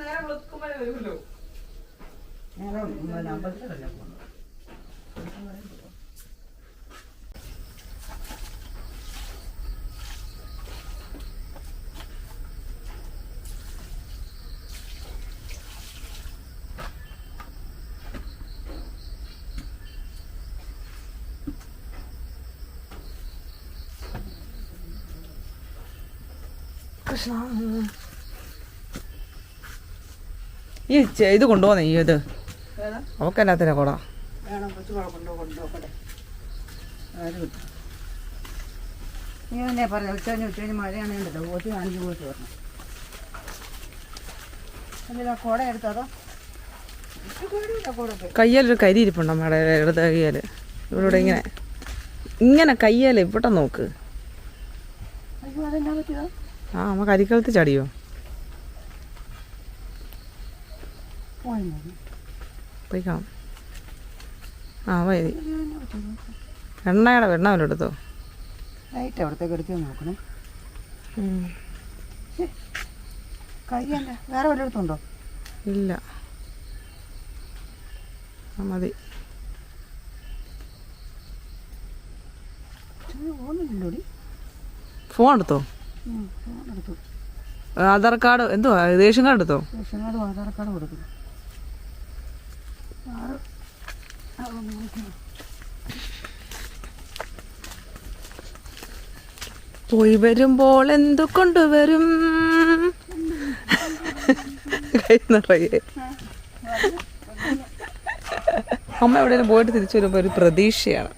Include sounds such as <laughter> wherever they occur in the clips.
നേരെ അമ്പലത്തിലല്ലേ പോകുന്നത്? കൃഷ്ണ ഈ ഇത് കൊണ്ടുപോന്നേ ഈ ഇത്. അവക്ക് അവക്കെന്നാത്തിനാ കൂടാ. നീ പറഞ്ഞു ഉച്ച കഴിഞ്ഞ് ഉച്ച കഴിഞ്ഞ് ഓട്ടി പോയിട്ട് അതിലാ എടുത്തതോ? കയ്യാലൊരു കരി ഇരിപ്പുണ്ട് അമ്മയുടെ ഇടത് കയ്യാൽ? ഇവിടെ ഇങ്ങനെ. ഇങ്ങനെ കയ്യാൽ ഇവിടെ നോക്ക്. ആ അമ്മ കരിക്കലത്ത് ചടിയോ? പോയി. ആ വൈദി എണ്ണയുടെ വെണ്ണ അവരുടെ എടുത്തോ? ലൈറ്റ് അവിടത്തേക്ക് എടുത്ത് നോക്കണേ. ഉം. കൈ എന്റെ വേറെ വല്ലയിടത്തുണ്ടോ ഇല്ല. മതി. ഫോൺ എടുത്തോ? ആധാർ കാർഡ് എന്തുവാ? റേഷൻ കാർഡ് എടുത്തോ? റേഷൻ കാർഡ് ആധാർ കാർഡ് കൊടുക്കുന്നു ആറ് ആ, ഒന്ന് നോക്കണം. പോയി വരുമ്പോൾ എന്തു കൊണ്ടുവരും? കൈ നിറയെ. അമ്മ എവിടെയും പോയിട്ട് തിരിച്ചു വരുമ്പോ ഒരു പ്രതീക്ഷയാണ്.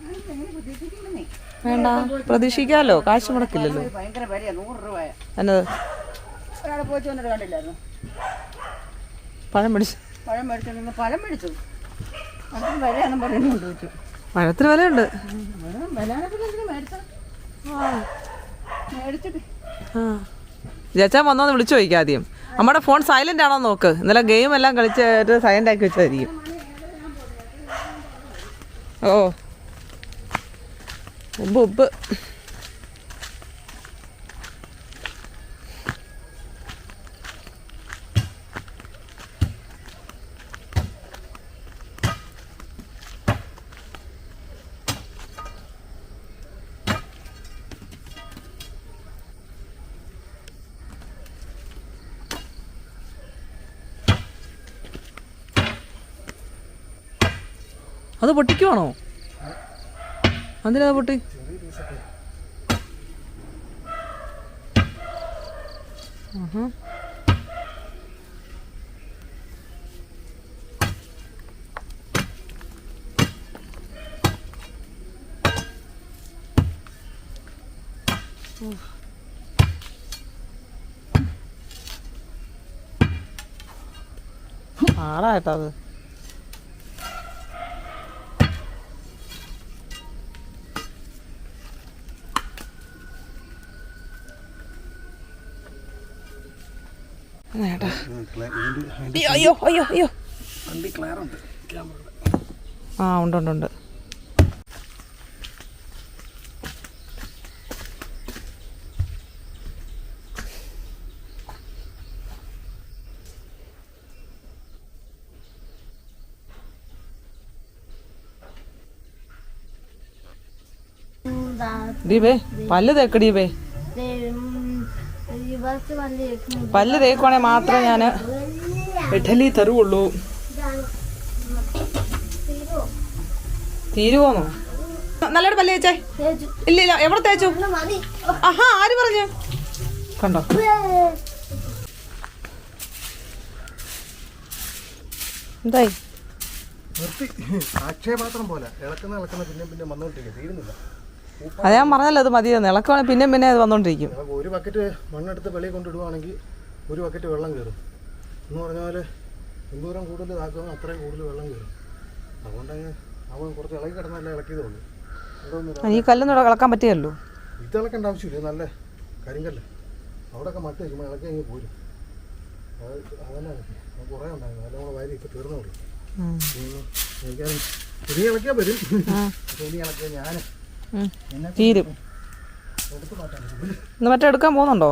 വേണ്ട പ്രതീക്ഷിക്കാലോ? കാശ് മുടക്കില്ലല്ലോ. പഴം എന്നത്? പഴം പിടിച്ച് പഴം മേടിച്ചു പഴം മേടിച്ചു. വിലയാണെന്ന് പറഞ്ഞു കൊണ്ടുവച്ചു പഴത്തിന് വിലയുണ്ട്. വിലയാണെങ്കിൽ എന്തിനാ മേടിച്ചത്? മേടിച്ചിട്ട്. ആ. ചേച്ചാ വന്നോന്ന് വിളിച്ചു ചോദിക്കാം ആദ്യം. നമ്മുടെ ഫോൺ സൈലന്റ് ആണോ നോക്ക്. ഇന്നലെ ഗെയിം എല്ലാം കളിച്ചിട്ട് സൈലന്റ് ആക്കി വെച്ചതായിരിക്കും. ഓ. ഉപ്പ് ഉപ്പ് അത് പൊട്ടിക്കുവാണോ? അതിനാ പൊട്ടി? ആഹാ. അയ്യോ അയ്യോ അയ്യോ. ആ ഉണ്ട് ഉണ്ട് ഉണ്ട്. ദീപേ പല്ല് റിവേഴ്സ് വന്നിരിക്കുന്നു പല്ല് തേക്കുവാണെങ്കിൽ മാത്രമേ ഞാൻ ഇഡലി തരുവുള്ളൂ. തീരുവോന്നോ? നല്ലൊരു പല്ല് തേച്ചേ. ഇല്ല ഇല്ല എവിടെ തേച്ചു? മതി. ആഹാ ആര് പറഞ്ഞു? കണ്ടോ? എന്തായി? നിർത്തി. അക്ഷയപാത്രം പോലെ. ഇളക്കുന്ന ഇളക്കുന്ന പിന്നെ പിന്നെ വന്നുകൊണ്ടിരിക്കും തീരുന്നില്ല. അത് ഞാൻ പറഞ്ഞല്ലോ അത് മതിയെന്ന്. ഇളക്കുവാണെങ്കിൽ പിന്നെ പിന്നെ അത് വന്നോണ്ടിരിക്കും. ഒരു ബക്കറ്റ് മണ്ണെടുത്ത് വെളിയിൽ കൊണ്ടിടുവാണെങ്കിൽ ഒരു ബക്കറ്റ് വെള്ളം കയറും. എന്ന് പറഞ്ഞ പോലെ എന്തോരം കൂടുതൽ ഇതാക്കുമോ അത്രയും കൂടുതൽ വെള്ളം കയറും. അതുകൊണ്ട് അവൻ കുറച്ച് ഇളകി കിടന്നല്ല ഇളക്കിയതേ ഉള്ളൂ ഈ കല്ലൊന്നും ഇവിടെ ഇളക്കാൻ പറ്റിയല്ലോ ഇത് ഇളക്കേണ്ട ആവശ്യമില്ല. നല്ല കരിങ്കല്ല്. അവിടെയൊക്കെ മട്ട് വയ്ക്കുമ്പോൾ ഇളക്കി അങ്ങ് പോരും. അത് അതന്നെ അത് കുറേ ഉണ്ടായിരുന്നു. അതെല്ലാം കൂടെ വാരി ഇപ്പം തീർന്നുള്ളൂ ഇനി ഇളക്കിയാൽ വരും ഇനി ഇളക്കിയാൽ ഞാൻ തീരും. ഇന്ന് മറ്റേ എടുക്കാൻ പോകുന്നുണ്ടോ?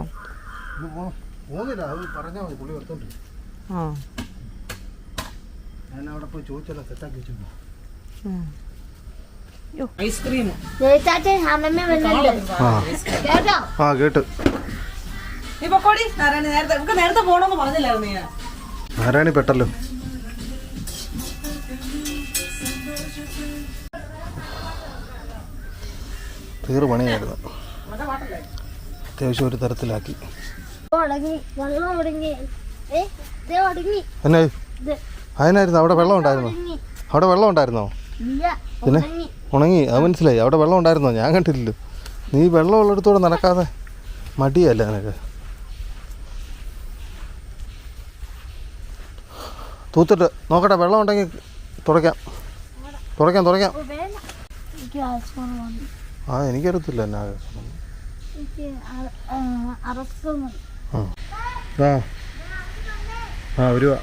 ഇന്ന് പോണം പറഞ്ഞില്ലായിരുന്നു പറഞ്ഞാൽ മതി തീറ് പണിയായിരുന്നു. അത്യാവശ്യം ഒരു തരത്തിലാക്കി. എന്നാ അതിനായിരുന്നു അവിടെ വെള്ളം ഉണ്ടായിരുന്നോ? അവിടെ വെള്ളം ഉണ്ടായിരുന്നോ? പിന്നെ? ഉണങ്ങി. അത് മനസ്സിലായി. അവിടെ വെള്ളം ഉണ്ടായിരുന്നോ? ഞാൻ കണ്ടില്ലല്ലോ. നീ വെള്ളം ഉള്ളിടത്തോടെ നടക്കാതെ മടിയല്ല നിനക്ക്? തൂത്തിട്ട് നോക്കട്ടെ വെള്ളം ഉണ്ടെങ്കിൽ തുടയ്ക്കാം. തുടയ്ക്കാം തുടയ്ക്കാം. ആ എനിക്കറിയത്തില്ല എന്നാ. ആ വരുവാ.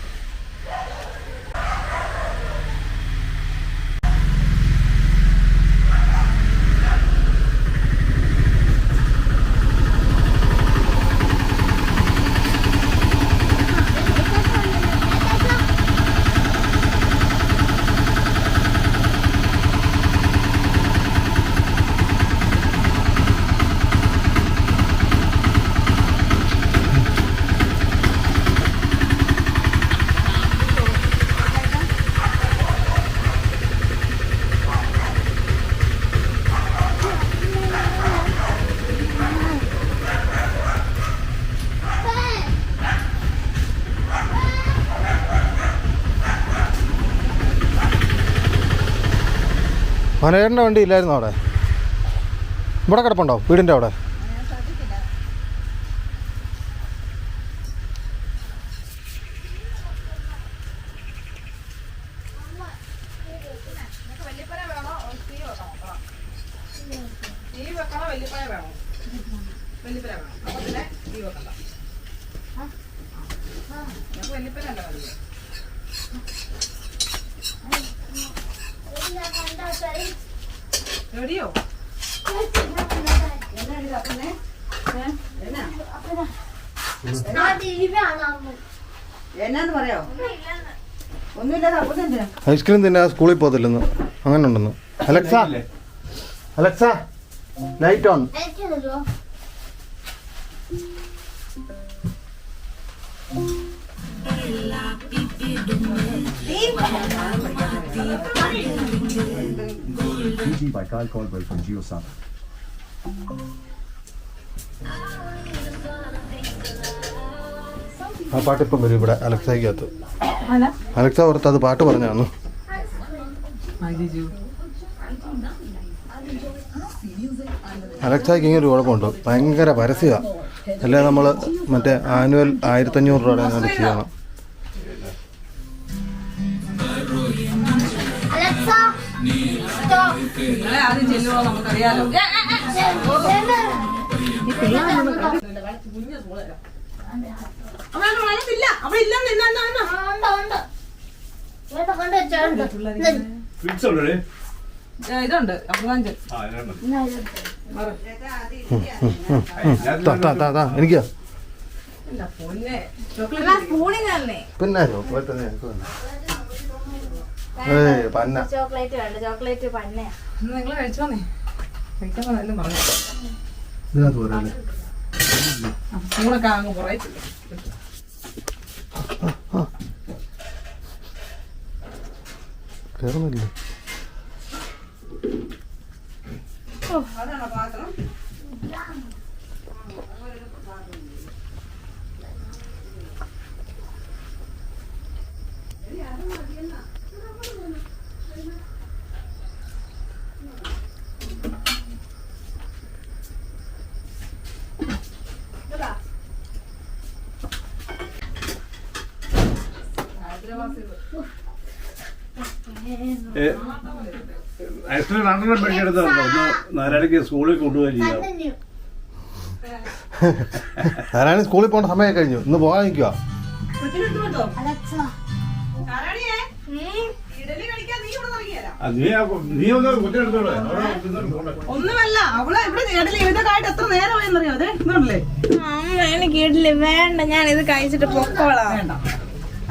മനോഹരന്റെ വണ്ടി ഇല്ലായിരുന്നു അവിടെ ഇവിടെ കിടപ്പുണ്ടോ വീടിന്റെ അവിടെ തീ വെക്കണോ റെഡിയോ എന്നാന്ന് പറയാോ ഐസ്ക്രീം തിന്നാ സ്കൂളിൽ പോകത്തില്ലെന്ന്. അങ്ങനെ ഉണ്ടെന്ന് അലക്സ അലക്സ ലൈറ്റ് ഓൺ തരുമോ Easy by Kyle Caldwell from GeoSat. ആ പാട്ടിപ്പം വരും ഇവിടെ അലക്സയ്ക്കകത്ത്. അലക്സ ഓർത്ത് അത് പാട്ട് പറഞ്ഞാന്ന് അലക്സയ്ക്ക് ഇങ്ങനെ ഒരു കുഴപ്പമുണ്ട്. ഭയങ്കര പരസ്യമാണ് അല്ലെ നമ്മൾ മറ്റേ ആനുവൽ ആയിരത്തഞ്ഞൂറ് രൂപയുടെ ചെയ്യണം നിങ്ങളെ ആദ്യം ചെല്ലുമോ നമുക്കറിയാലോ? ഇതുണ്ട്. താ, എനിക്കാ? പൊന്നെ. ചോക്ലേറ്റ് പിന്നെ ചോക്ലേറ്റ് തന്നെ എനിക്ക് വേണം. പന്ന. ചോക്ലേറ്റ് വേണ്ട. ചോക്ലേറ്റ് പന്നെ നിങ്ങൾ കഴിച്ചോന്നേ കഴിക്കാൻ പറഞ്ഞാലും പറഞ്ഞു. ഇതിനകത്ത് പോരല്ലേ? സ്പൂണൊക്കെ അങ്ങ് പുറകെ കയറുന്നില്ലേ അതാണോ പാത്രം? ഐസ്ക്രീം രണ്ടെണ്ണം ഒന്ന് നാരായണക്ക് സ്കൂളിൽ കൊണ്ടുപോയി ചെയ്യാം. സ്കൂളിൽ പോകേണ്ട സമയം കഴിഞ്ഞു. ഇന്ന് പോകാൻ നിൽക്കുക. ഇഡലി ഒന്നുമല്ല അവളെ ഇവിടെ ഇഡലി എത്ര നേരമായെന്നറിയോ? അതെ എനിക്ക് ഇഡ്ഡലി വേണ്ട ഞാൻ ഇത് കഴിച്ചിട്ട് പൊക്കോളാം. വേണ്ട.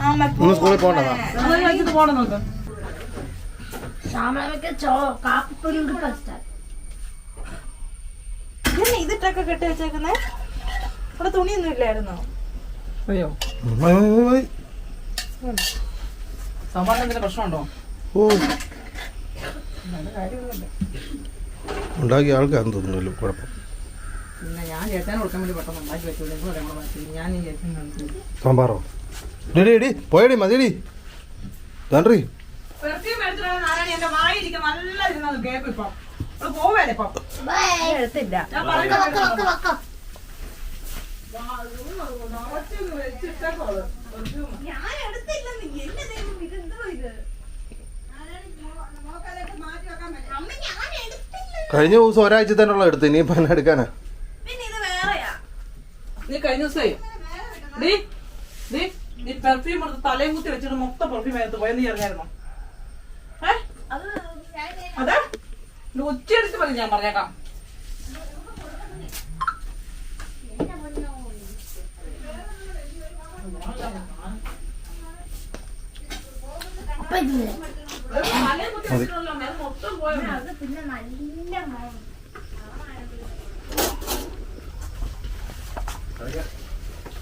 ഇന്ന് സ്കൂളിൽ പോകണ്ടതാ ചോ കാപ്പിപ്പൊടി കൂടി ഇതിട്ടൊക്കെ കെട്ടി വെച്ചേക്കുന്നേ? ഇവിടെ തുണിയൊന്നും ഇല്ലായിരുന്നോ? അയ്യോ. സാമ്പാറിന് എന്തെങ്കിലും പ്രശ്നമുണ്ടോ? ഓ. ഉണ്ടാക്കിയ ആൾക്കാരെന്ന് തോന്നുന്നല്ലോ കുഴപ്പം. പിന്നെ ഞാൻ കൊടുക്കാൻ വേണ്ടി പെട്ടെന്ന് ഉണ്ടാക്കി വെച്ചു ഞാൻ ഈ സാമ്പാറോ? D D പോയടി മതിയടി. തണ്ടി കഴിഞ്ഞ ദിവസം ഒരാഴ്ച തന്നെ ഉള്ള എടുത്ത് ഇനിയിപ്പോൾ എന്നെ എടുക്കാനാ? നീ കഴിഞ്ഞ ദിവസമായി നീ പെർഫ്യൂം എടുത്ത് തലയും കുത്തി വെച്ചിട്ട് മൊത്തം പെർഫ്യൂം അകത്ത് പോയെന്ന് ചേർന്നായിരുന്നു ഏ? അത്? ഉച്ചയെടുത്ത് പറഞ്ഞു ഞാൻ പറഞ്ഞേക്കാം. മൊത്തം പോയ? പിന്നെ നല്ല മണം പിന്നെ ഞാൻ ചോദിക്കുന്നേ ഉള്ളൂ അയ്യോ ദാ തബൂല തബൂല തബൂല നാ നാ നാ നാ ഓ ടാങ്ക് ഞാൻ മറന്നുപോയി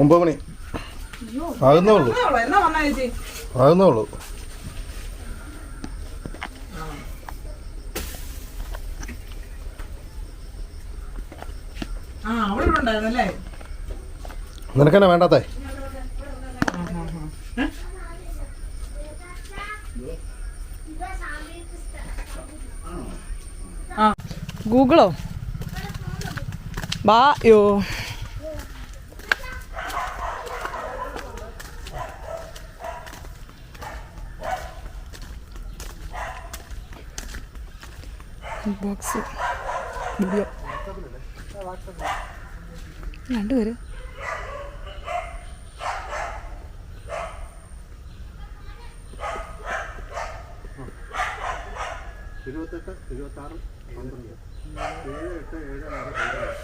ഒമ്പത് മണി ആകുന്നേ ഉള്ളൂ. ആകുന്നേ ഉള്ളൂ. നിനക്കെന്നെ വേണ്ടാത്തേ? ഗൂഗിളോ? ബാ യോ. ബോക്സ് വീഡിയോ രണ്ടുപേര്. ഇരുപത്തെട്ട് ഇരുപത്തി ആറ് പന്ത്രണ്ട്. ഏഴ് എട്ട് ഏഴ് ആറ് പന്ത്രണ്ട്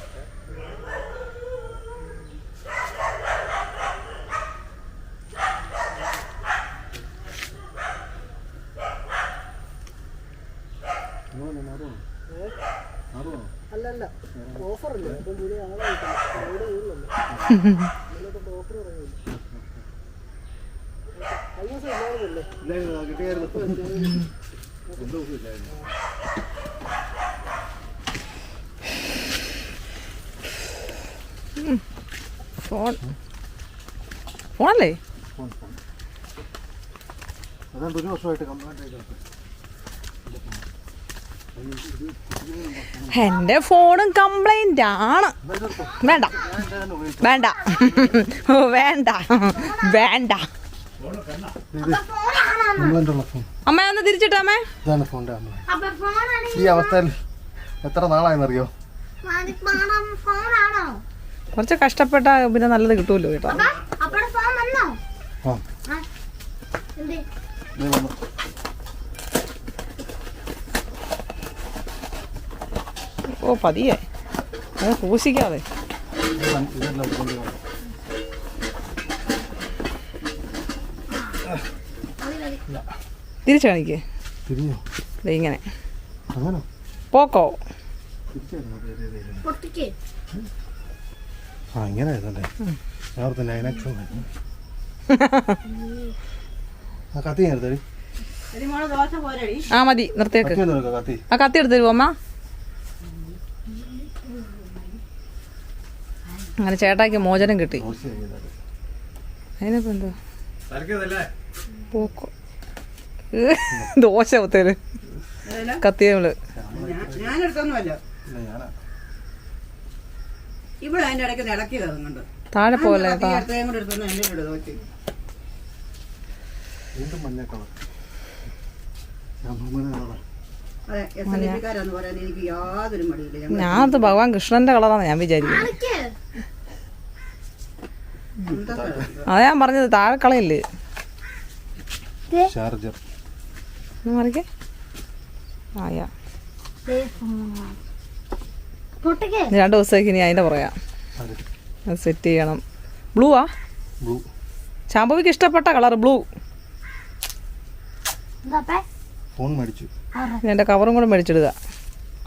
ഫോൺ <laughs> ഫോണല്ലേ എന്റെ എന്റെ ഫോണും കംപ്ലൈന്റ് ആണ്. വേണ്ട. വേണ്ട. ഓ വേണ്ട. വേണ്ട. ഫോൺ അമ്മ ഒന്ന് തിരിച്ചിട്ടോ അമ്മേ? ഇതാണ് ഈ അവസ്ഥയിൽ എത്ര നാളായെന്നറിയോ? ഫോണാണോ? കുറച്ച് കഷ്ടപ്പെട്ട പിന്നെ നല്ലത് കിട്ടുമല്ലോ കേട്ടോ. ഓ പതിയെ. അത് കൊണ്ടുപോകാം തിരിച്ചു കാണിക്കേ. ഇങ്ങനെ. പോക്കോ. ആ ഇങ്ങനെ ആയിരുന്നല്ലേ? ഞാൻ ഓർത്ത് നൈനാക്സ് ആ കത്തി ആ മതി. നിർത്തിയേക്ക് ആ കത്തി എടുത്ത് തരുമോ അമ്മ? അങ്ങനെ ചേട്ടാക്ക് മോചനം കിട്ടി. അതിനിപ്പോ എന്താ? പോക്കോ. ദോശ ഒത്തേര് കത്തി നമ്മൾ. ഞാൻ എടുത്തൊന്നുമല്ല യാതൊരു മടിയില്ല. ഞാൻ ഞാനത് ഭഗവാൻ കൃഷ്ണന്റെ കളറാണ് ഞാൻ വിചാരിക്കുന്നത് അത് ഞാൻ പറഞ്ഞത് താഴെ കളയില്ലേ? ചാർജർ. ഒന്ന് മറിക്കേ. ആയാ. രണ്ട് ദിവസത്തേക്ക് ഇനി അതിന്റെ പറയാം അത് സെറ്റ് ചെയ്യണം. ബ്ലൂ ആ ബ്ലൂ. ചാമ്പവിക്ക് ഇഷ്ടപ്പെട്ട കളർ ബ്ലൂ. ഫോൺ മേടിച്ചു. എന്റെ കവറും കൂടെ മേടിച്ചിടുക.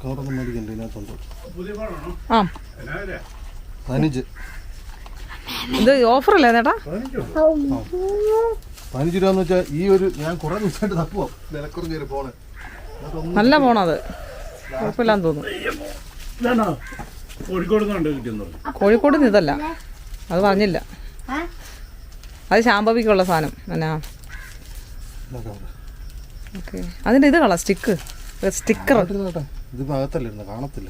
കവറൊന്നും മേടിക്കണ്ട ഇതിനകത്തുണ്ട്. ആ? പതിനഞ്ച്. ഇത് ഓഫറല്ലേ ചേട്ടാ? പതിനഞ്ച് രൂപ എന്ന് വെച്ചാൽ ഈ ഒരു ഞാൻ കുറെ ദിവസമായിട്ട് തപ്പുവാ. വിലക്കുറഞ്ഞൊരു ഫോണ് നല്ല ഫോണത് കുഴപ്പമില്ലാന്ന് തോന്നുന്നു. കോഴിക്കോട് നിന്ന് ഇതല്ല. അത് പറഞ്ഞില്ല? അത് ശാമ്പവിക്കുള്ള സാധനം. എന്നാ. ഓക്കെ അതിന്റെ ഇത് കളാം സ്റ്റിക്ക്. സ്റ്റിക്കർ. ഇത് ഭാഗത്തല്ല കാണത്തില്ല.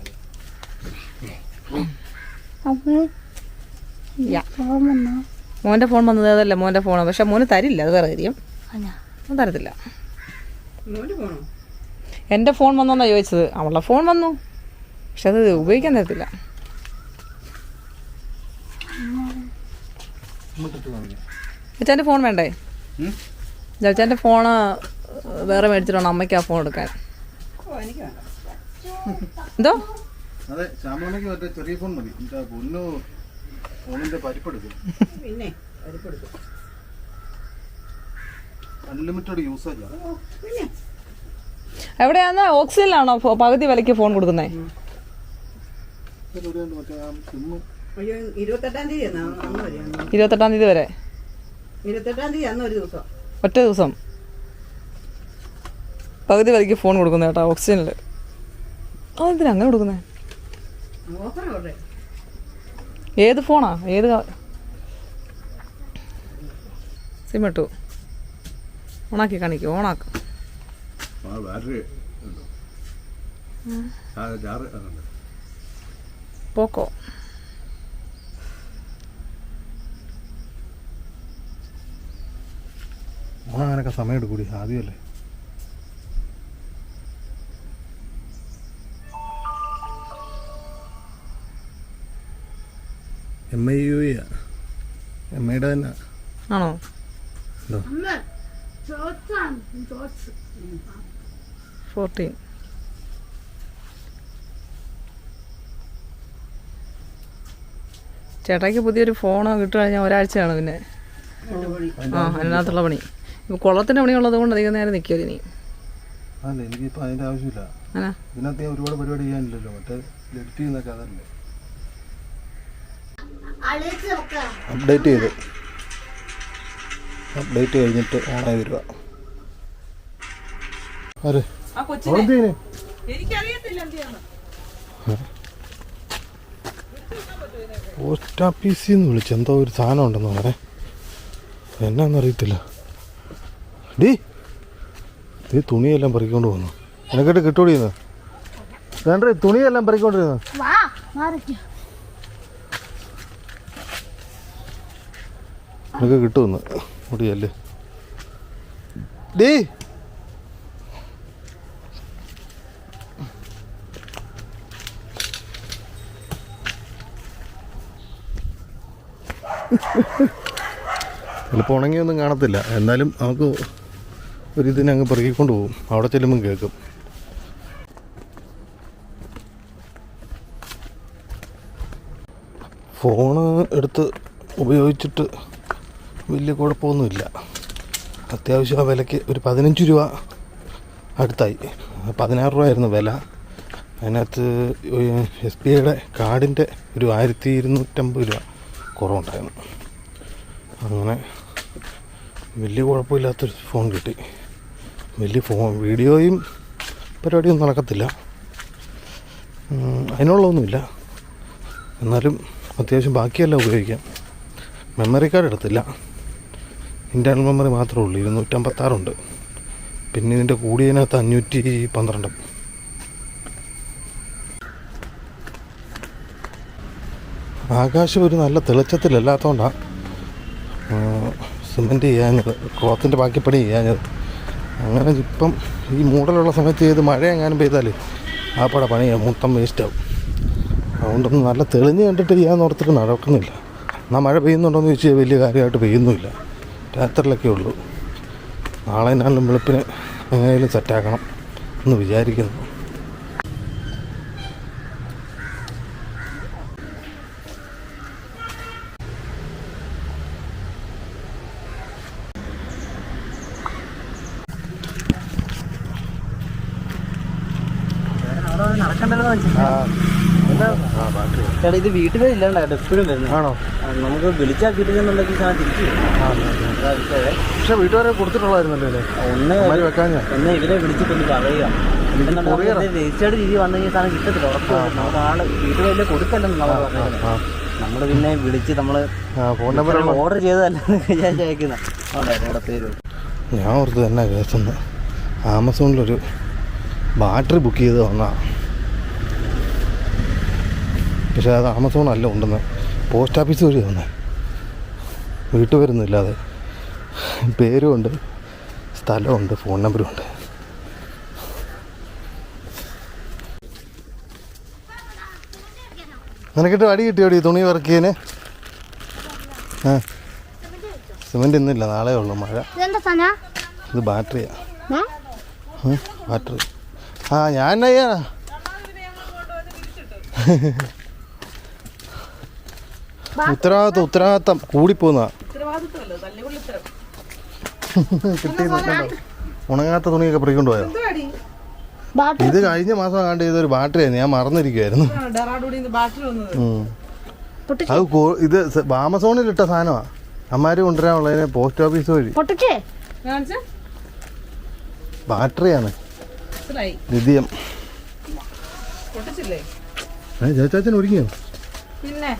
യാ മോന്റെ ഫോൺ വന്നത് അതല്ല മോന്റെ ഫോണാണ് പക്ഷെ മോന് തരില്ല അത് വേറെ കാര്യം. തരത്തില്ല. എന്റെ ഫോൺ വന്നോന്നാ ചോദിച്ചത്. അവളുടെ ഫോൺ വന്നു. പക്ഷെ അത് ഉപയോഗിക്കാൻ തരത്തില്ല. കാണിക്കാം ഫോൺ വേണ്ടേ? ഉം? ചേച്ചാന്റെ ഫോണ് വേറെ മേടിച്ചിട്ടാണ് അമ്മയ്ക്ക് ആ ഫോൺ എടുക്കാൻ. എന്തോ? അതെ ശ്യാമണയ്ക്ക് മറ്റേ ചെറിയ ഫോൺ മതി. എന്താ പൊന്നു ഫോണിന്റെ പരിപ്പെടുക്കും പിന്നെ പരിപ്പെടുക്കും അൺലിമിറ്റഡ് യൂസേജ് എവിടെയാന്ന്? ഓക്സിജനിലാണോ പകുതി വിലയ്ക്ക് ഫോൺ കൊടുക്കുന്നേ? ഇരുപത്തെട്ടാം തീയതി വരെ. ഇരുപത്തെട്ടാം തീയതി അന്ന് ഒരു ദിവസം. ഒറ്റ ദിവസം. പകുതി വിലയ്ക്ക് ഫോൺ കൊടുക്കുന്നത് കേട്ടോ ഓക്സിജനിൽ അതെന്തിനാ അങ്ങനെ കൊടുക്കുന്നേ? ഏത് ഫോണാ ഏത് സിം ഇട്ടു. ഓണാക്കി കാണിക്കും ഓണാക്കും. പോക്കോ. ഓണാകാനൊക്കെ സമയം എടുക്കൂടി ആദ്യമല്ലേ? എം ഐ യു എം ഐയുടെ തന്നെ. ആണോ? ഫോർട്ടീൻ. ചേട്ടായിക്ക് പുതിയൊരു ഫോൺ കിട്ടു ഞാൻ ഒരാഴ്ചയാണ് പിന്നെ. ആ അതിനകത്തുള്ള പണി. ഇപ്പോൾ കുളത്തിന്റെ പണിയുള്ളത് കൊണ്ട് അധികം നേരം നിൽക്കുമല്ലോ ഇനി. അല്ല എനിക്കിപ്പോൾ അതിന്റെ ആവശ്യമില്ല. ഇതിനകത്ത് ഒരുപാട് പരിപാടി ചെയ്യാനില്ലല്ലോ. മറ്റേ ചെയ്യുന്നൊക്കെ അതല്ലേ. അപ്ഡേറ്റ് ചെയ്ത്. അപ്ഡേറ്റ് കഴിഞ്ഞിട്ട് ഓണായി വരിക. പോസ്റ്റ് ഓഫീസിൽ നിന്ന് വിളിച്ചു എന്തോ ഒരു സാധനം ഉണ്ടെന്ന് പറഞ്ഞേ എന്നാന്നറിയത്തില്ല ഡീ നീ തുണിയെല്ലാം പറിക്കൊണ്ട് പോകുന്നു എനക്കിട്ട് കിട്ടൂടിയെന്ന് വേണ്ട തുണിയെല്ലാം പറിക്കൊണ്ടിരുന്നു വാ മാറിക്കോ നിനക്ക് കിട്ടുമെന്ന്. മുടിയല്ലേ? ഡേ ചിലപ്പോൾ ഉണങ്ങിയൊന്നും കാണത്തില്ല. എന്നാലും നമുക്ക് ഒരു ഇതിനെ അങ്ങ് പെറുക്കിക്കൊണ്ട് പോകും അവിടെ ചെല്ലുമ്പം കേൾക്കും. ഫോണ് എടുത്ത് ഉപയോഗിച്ചിട്ട് വലിയ കുഴപ്പമൊന്നുമില്ല. അത്യാവശ്യം ആ വിലയ്ക്ക് ഒരു പതിനഞ്ച് രൂപ അടുത്തായി. പതിനാറ് രൂപയായിരുന്നു വില. അതിനകത്ത് എസ് ബി ഐയുടെ കാർഡിന്റെ ഒരു ആയിരത്തി ഇരുന്നൂറ്റമ്പത് രൂപ കുറവുണ്ടായിരുന്നു. അങ്ങനെ വലിയ കുഴപ്പമില്ലാത്തൊരു ഫോൺ കിട്ടി. വലിയ ഫോൺ വീഡിയോയും പരിപാടിയൊന്നും നടക്കത്തില്ല. അതിനുള്ളതൊന്നുമില്ല. എന്നാലും അത്യാവശ്യം ബാക്കിയെല്ലാം ഉപയോഗിക്കാം. മെമ്മറി കാർഡ് എടുത്തില്ല. ഇന്റേർണൽ മെമ്മറി മാത്രമേ ഉള്ളൂ. ഇരുന്നൂറ്റമ്പത്താറുണ്ട്. പിന്നെ ഇതിന്റെ കൂടിയതിനകത്ത് അഞ്ഞൂറ്റി പന്ത്രണ്ട് ആകാശം ഒരു നല്ല തെളിച്ചത്തിലല്ലാത്തതുകൊണ്ടാണ് സിമെന്റ് ചെയ്യാഞ്ഞത് ക്ലോത്തിന്റെ ബാക്കിപ്പണി ചെയ്യാഞ്ഞത്. അങ്ങനെ ഇപ്പം ഈ മൂടലുള്ള സമയത്ത് ചെയ്ത് മഴ എങ്ങാനും പെയ്താൽ ആ പട പണിയാണ് മൊത്തം വേസ്റ്റാവും അതുകൊണ്ടൊന്നും നല്ല തെളിഞ്ഞ് കണ്ടിട്ട് ചെയ്യാൻ ഓർത്തിട്ട് നടക്കുന്നില്ല. എന്നാൽ മഴ പെയ്യുന്നുണ്ടോയെന്ന് ചോദിച്ചാൽ വലിയ കാര്യമായിട്ട് പെയ്യുന്നുമില്ല. രാത്രിയിലൊക്കെ ഉള്ളൂ. നാളെ നാളും വെളുപ്പിന് എങ്ങനെയും സെറ്റാക്കണം എന്ന് വിചാരിക്കുന്നു. ചേട്ടാ ഇത് വീട്ടിൽ ഇല്ലാണ്ടായിട്ട് എപ്പോഴും വരുന്നത്. ആണോ? നമുക്ക് വിളിച്ചാൽ കിട്ടില്ലെന്നുണ്ടെങ്കിൽ സാധനം തിരിച്ചു. പക്ഷെ വീട്ടുകാരെ കൊടുത്തിട്ടുള്ളായിരുന്നല്ലോ അല്ലേ? ഒന്ന് ഞാൻ ഒന്ന് ഇവരെ വിളിച്ചിട്ടൊന്ന് പറയുക. രജിസ്റ്റേർഡ് രീതി വന്നു കഴിഞ്ഞാൽ സാധനം കിട്ടത്തില്ല ഉറപ്പാണ് നമുക്ക് ആൾ വീട്ടുകാരിലെ കൊടുക്കല്ലെന്ന് നമ്മൾ പറഞ്ഞത്. നമ്മൾ പിന്നെ വിളിച്ച് നമ്മൾ ഫോൺ നമ്പർ ഓർഡർ ചെയ്തതല്ലെന്ന് വിചാരിച്ച് അയക്കുന്ന പേര്. ഞാൻ ഓർത്ത് തന്നെ കേസെന്ന്. ആമസോണിലൊരു ബാറ്ററി ബുക്ക് ചെയ്ത് വന്നാ പക്ഷെ അത് ആമസോൺ അല്ല ഉണ്ടെന്ന് പോസ്റ്റ് ഓഫീസ് വഴി തന്നെ. വീട്ടു വരുന്നില്ലാതെ. പേരുമുണ്ട് സ്ഥലമുണ്ട് ഫോൺ നമ്പറും ഉണ്ട് നിനക്കിട്ട് അടി കിട്ടിയോടി തുണി വറക്കിയതിന്? ആ. സിമെന്റ് ഇന്നില്ല നാളെ ഉള്ളൂ മഴ. ഇത് ബാറ്ററിയാ. ബാറ്ററി. ആ ഞാൻ എന്നാ ചെയ്യാനാ ഉത്തരവാദിത്തം ഉത്തരവാദിത്തം കൂടിപ്പോന്ന. ഉത്തരവാദിത്വമല്ലോ തല്ലികൊള്ളിത്തരം കിട്ടിയെന്നുണ്ടോ ഉണങ്ങാത്ത തുണിയൊക്കെ പറിക്കൊണ്ട് പോയോ ഇത് കഴിഞ്ഞ മാസം കണ്ട് ഇതൊരു ബാറ്ററിയായിരുന്നു ഞാൻ മറന്നിരിക്കുവായിരുന്നു. അത് ഇത് ആമസോണിൽ ഇട്ട സാധനമാണ് അമ്മാര് കൊണ്ടുവരാനുള്ളതിന് പോസ്റ്റ് ഓഫീസ് വഴി. ബാറ്ററിയാണ്. ദ്വിതീയം ലിഥിയം. ചേച്ചാച്ചൻ ഒരുങ്ങിയോ? പിന്നെ?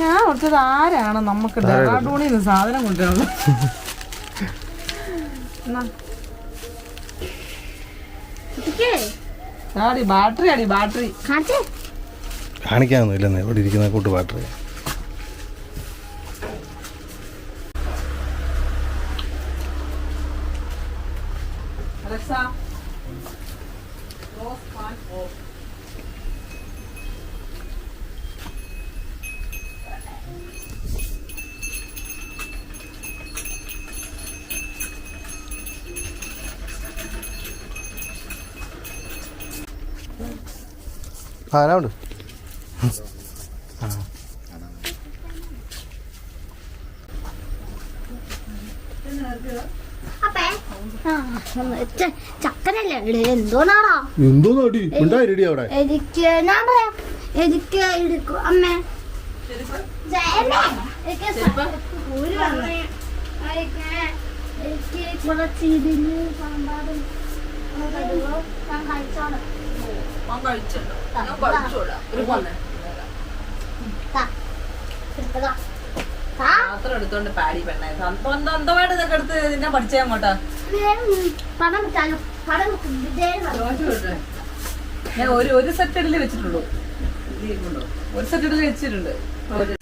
ഞാൻ ഓർത്തത് ആരാണ് നമുക്ക് ഡെറാഡൂണിൽ നിന്ന് സാധനം കൊണ്ടുവരുന്നത്? ബാറ്ററി ആടി ബാറ്ററി. കാണിച്ചേ. കാണിക്കാനൊന്നും ഇല്ലെന്നേ ഇവിടെ ഇരിക്കുന്ന കൂട്ട് ബാറ്ററി. അപ്പേ. ആ ച- ചക്കരല്ലേ ഇവിടെ എന്തോന്നാണോ? എന്തോ നോട്ടി ഉണ്ടായി അവിടെ? എനിക്ക് ഞാൻ പറയാം. എനിക്ക് എടുക്കും അമ്മേ. എനിക്ക് കുറച്ച് ഇതിന് സാമ്പാറും ഞാൻ കഴിച്ചോളാം. കഴിച്ചല്ലോ ഞാൻ കഴിച്ചോളാം ഒരു എടുത്തോണ്ട് പാടി സ്വന്തമായിട്ട് ഇതൊക്കെ എടുത്ത് നിന്നെ പഠിച്ചേ അങ്ങോട്ടാ? ഞാൻ ഒരു ഒരു സെറ്റ് വെച്ചിട്ടുള്ളൂ. ഒരു സെറ്റ് വെച്ചിട്ടുണ്ട്. കുറച്ച്